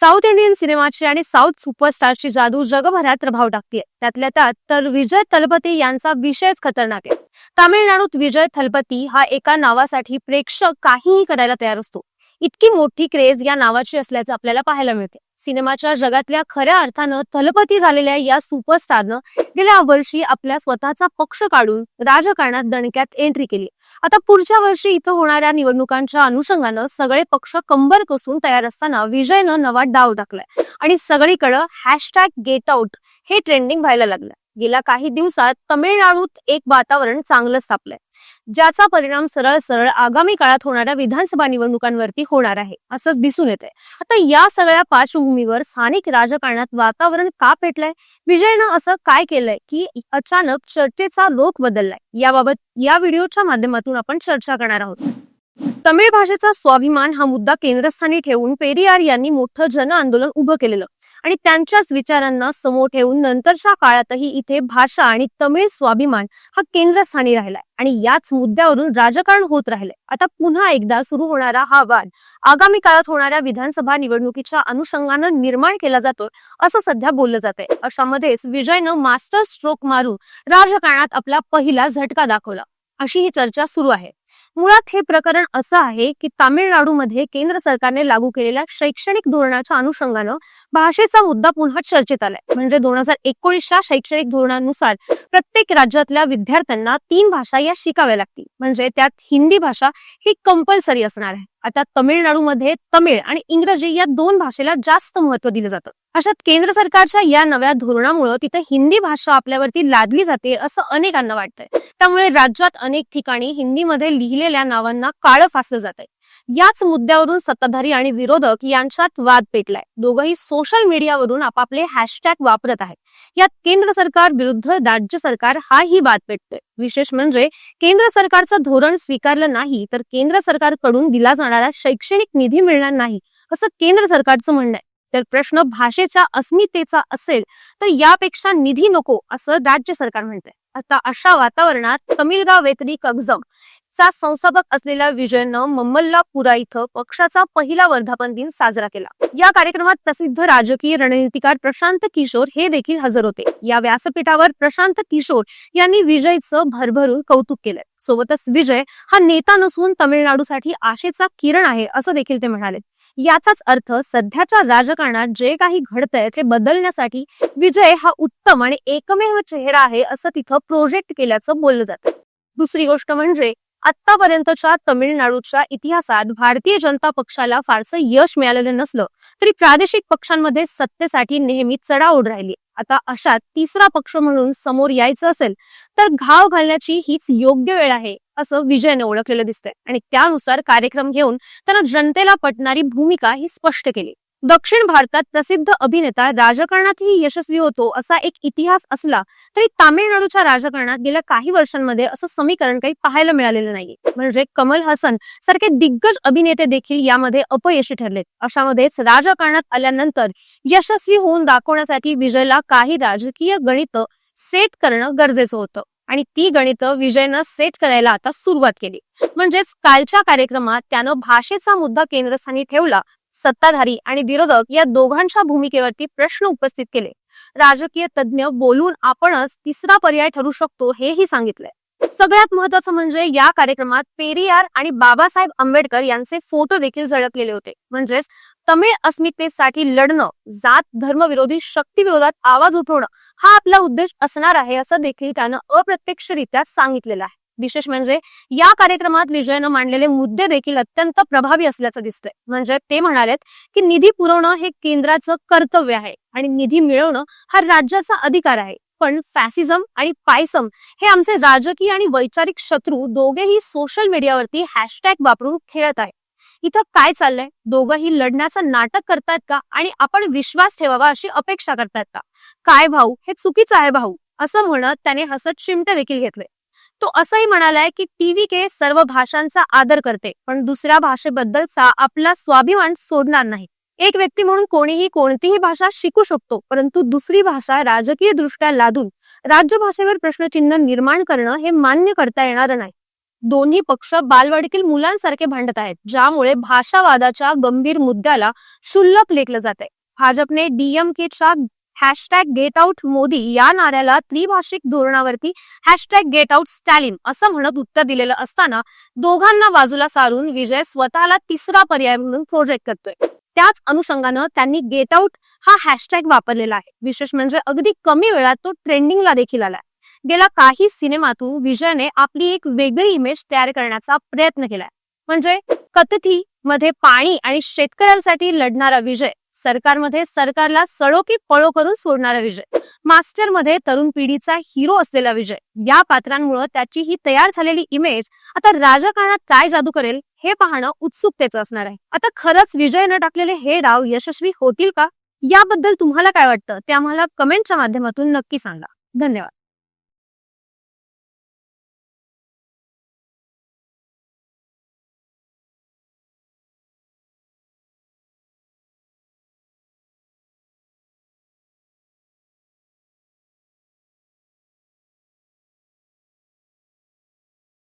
South Indian सिनेमाची आणि south सुपरस्टारची जादू जगभरात प्रभाव टाकते त्यातल्या त्यात तर विजय तलपती यांचा विषयच खतरनाक आहे. तामिळनाडूत विजय थलपती हा एका नावासाठी प्रेक्षक काहीही करायला तयार असतो. इतकी मोठी क्रेज या नावाची असल्याचं आपल्याला पाहायला मिळते. सिनेमाच्या जगातल्या खऱ्या अर्थानं थलपती झालेल्या या सुपरस्टारनं गेल्या वर्षी आपल्या स्वतःचा पक्ष काढून राजकारणात दणक्यात एंट्री केली. आता पुढच्या वर्षी इथं होणाऱ्या निवडणुकांच्या अनुषंगानं सगळे पक्ष कंबर कसून तयार असताना विजयनं नवा डाव टाकलाय. आणि सगळीकडं हॅशटॅग गेट आउट हे ट्रेंडिंग व्हायला लागलं गेल्या काही दिवसात तमिळनाडूत एक वातावरण चांगलं स्थापलंय. ज्याचा परिणाम सरळ सरळ आगामी काळात होणाऱ्या विधानसभा निवडणुकांवरती होणार आहे असंच दिसून येते आता या सगळ्या पार्श्वभूमीवर स्थानिक राजकारणात वातावरण का पेटलंय? विजयनं असं काय केलंय की अचानक चर्चेचा लोक बदललाय? याबाबत या व्हिडिओच्या माध्यमातून आपण चर्चा करणार आहोत. तमिळ भाषेचा स्वाभिमान हा मुद्दा केंद्रस्थानी ठेवून पेरियार यांनी मोठं जन आंदोलन उभं केलेलं. आणि त्यांच्याच विचारांना समोर ठेवून नंतरच्या काळातही इथे भाषा आणि तमिळ स्वाभिमान हा केंद्रस्थानी राहिलाय. आणि याच मुद्द्यावरून राजकारण होत राहिलंय. आता पुन्हा एकदा सुरू होणारा हा वाद आगामी काळात होणाऱ्या विधानसभा निवडणुकीच्या अनुषंगानं निर्माण केला जातो असं सध्या बोललं जात आहे अशामध्येच विजयनं मास्टर स्ट्रोक मारून राजकारणात आपला पहिला झटका दाखवला. अशी ही चर्चा सुरू आहे. मुळात हे प्रकरण असं आहे की तामिळनाडूमध्ये केंद्र सरकारने लागू केलेल्या शैक्षणिक धोरणाच्या अनुषंगानं भाषेचा मुद्दा पुन्हा चर्चेत आलाय. म्हणजे दोन हजार एकोणीसच्या शैक्षणिक धोरणानुसार प्रत्येक राज्यातल्या विद्यार्थ्यांना तीन भाषा या शिकाव्या लागतील. म्हणजे त्यात हिंदी भाषा ही कंपल्सरी असणार आहे. आता तमिळनाडूमध्ये तमिळ आणि इंग्रजी या दोन भाषेला जास्त महत्त्व दिलं जातं. अशात केंद्र सरकारच्या या नव्या धोरणामुळे तिथे हिंदी भाषा आपल्यावरती लादली जाते असं अनेकांना वाटतंय. त्यामुळे राज्यात अनेक ठिकाणी हिंदीमध्ये लिहिलेल्या नावांना काळं फासलं जात आहे याच मुद्द्यावरून सत्ताधारी आणि विरोधक यांच्यात वाद पेटलाय. दोघंही सोशल मीडियावरून आपापले हॅशटॅग वापरत आहेत. यात केंद्र सरकार विरुद्ध राज्य सरकार हाही वाद पेटतोय. विशेष म्हणजे केंद्र सरकारचं धोरण स्वीकारलं नाही तर केंद्र सरकारकडून दिला जाणारा शैक्षणिक निधी मिळणार नाही असं केंद्र सरकारचं म्हणणं आहे. तर प्रश्न भाषेच्या अस्मितेचा असेल तर यापेक्षा निधी नको असं राज्य सरकार म्हणतंय. आता अशा वातावरणात तमिळगाव वेतरी कगजम चा संस्थापक असलेल्या विजयनं मम्मल्लापुरा इथं पक्षाचा पहिला वर्धापन दिन साजरा केला. या कार्यक्रमात प्रसिद्ध राजकीय रणनीतिकार प्रशांत किशोर हे देखील हजर होते. या व्यासपीठावर प्रशांत किशोर यांनी विजयचं भरभरून कौतुक केलंय. सोबतच विजय हा नेता नसून तमिळनाडूसाठी आशेचा किरण आहे असं देखील ते म्हणाले. याचाच अर्थ सध्याच्या राजकारणात जे काही घडतंय ते बदलण्यासाठी विजय हा उत्तम आणि एकमेव चेहरा आहे असं तिथं प्रोजेक्ट केल्याचं बोललं जातं. दुसरी गोष्ट म्हणजे आतापर्यंतच्या तमिळनाडूच्या इतिहासात भारतीय जनता पक्षाला फारसं यश मिळालेलं नसलं तरी प्रादेशिक पक्षांमध्ये सत्तेसाठी नेहमी चढाओढ राहिली. आता अशात तिसरा पक्ष म्हणून समोर यायचं असेल तर घाव घालण्याची हीच योग्य वेळ आहे असं विजयने ओळखलेलं दिसतंय. आणि त्यानुसार कार्यक्रम घेऊन त्यानं जनतेला पटणारी भूमिका ही स्पष्ट केली. दक्षिण भारतात प्रसिद्ध अभिनेता राजकारणातही यशस्वी होतो असा एक इतिहास असला तरी तामिळनाडूच्या राजकारणात गेल्या काही वर्षांमध्ये असं समीकरण काही पाहायला मिळालेलं नाही म्हणजे कमल हसन सारखे दिग्गज अभिनेते देखील यामध्ये अपयशी ठरलेत. अशामध्येच राजकारणात आल्यानंतर यशस्वी होऊन दाखवण्यासाठी विजयला काही राजकीय गणित सेट करणं गरजेचं होतं. आणि ती गणित विजयनं सेट करायला आता सुरुवात केली. म्हणजेच कालच्या कार्यक्रमात त्यानं भाषेचा मुद्दा केंद्रस्थानी ठेवला सत्ताधारी आणि विरोधक या दोघांच्या भूमिकेवरती प्रश्न उपस्थित केले. राजकीय तज्ज्ञ बोलून आपणच तिसरा पर्याय ठरू शकतो हेही सांगितलंय. सगळ्यात महत्वाचं म्हणजे या कार्यक्रमात पेरियार आणि बाबासाहेब आंबेडकर यांचे फोटो देखील झळकलेले होते. म्हणजेच तमिळ अस्मितेसाठी लढणं जात धर्मविरोधी शक्तीविरोधात आवाज उठवणं हा आपला उद्देश असणार आहे असं देखील त्यानं अप्रत्यक्षरित्या सांगितलेलं आहे. विशेष म्हणजे या कार्यक्रमात विजयनं मांडलेले मुद्दे देखील अत्यंत प्रभावी असल्याचं दिसतंय. म्हणजे ते म्हणालेत की निधी पुरवणं हे केंद्राचं कर्तव्य आहे आणि निधी मिळवणं हा राज्याचा अधिकार आहे. पण फॅसिझम आणि पायसम हे आमचे राजकीय आणि वैचारिक शत्रू दोघेही सोशल मीडियावरती हॅशटॅग वापरून खेळत आहेत. इथं काय चाललंय? दोघंही लढण्याचं नाटक करतायत का? आणि आपण विश्वास ठेवावा अशी अपेक्षा करतायत का? काय भाऊ? हे चुकीचं आहे भाऊ. असं म्हणत त्याने हसत शिमटे देखील घेतले तो असंही म्हणालाय की टीव्ही के सर्व भाषांचा आदर करते पण दुसऱ्या भाषेबद्दलचा आपला स्वाभिमान सोडणार नाही. एक व्यक्ती म्हणून कोणीही कोणतीही भाषा शिकू शकतो परंतु दुसरी भाषा राजकीय दृष्ट्या लादून राज्यभाषेवर प्रश्नचिन्ह निर्माण करणं हे मान्य करता येणार नाही. दोन्ही पक्ष बालवाडीतील मुलांसारखे भांडत आहेत ज्यामुळे भाषावादाच्या गंभीर मुद्द्याला शुल्लक लेखलं जात आहे भाजपने डीएमकेच्या हॅशटॅग गेट आउट मोदी या नाऱ्याला त्रिभाषिक धोरणावरती हॅशटॅग गेट आउट स्टॅलिन असं म्हणत उत्तर दिलेलं असताना दोघांना बाजूला सारून विजय स्वतःला तिसरा पर्याय म्हणून प्रोजेक्ट करतोय. त्याच अनुषंगानं त्यांनी गेट आउट हा हॅशटॅग वापरलेला आहे. विशेष म्हणजे अगदी कमी वेळात तो ट्रेंडिंगला देखील आलाय. गेल्या काही सिनेमातून विजयने आपली एक वेगळी इमेज तयार करण्याचा प्रयत्न केलाय. म्हणजे कथथी मध्ये पाणी आणि शेतकऱ्यांसाठी लढणारा विजय सरकारमध्ये सरकारला सळो की पळो करून सोडणारा विजय. मास्टरमध्ये तरुण पिढीचा हिरो असलेला विजय. या पात्रांमुळे त्याची ही तयार झालेली इमेज आता राजकारणात काय जादू करेल हे पाहणं उत्सुकतेचं असणार आहे. आता खरंच विजयनं टाकलेले हे डाव यशस्वी होतील का? याबद्दल तुम्हाला काय वाटतं? ते आम्हाला कमेंटच्या माध्यमातून नक्की सांगा. धन्यवाद.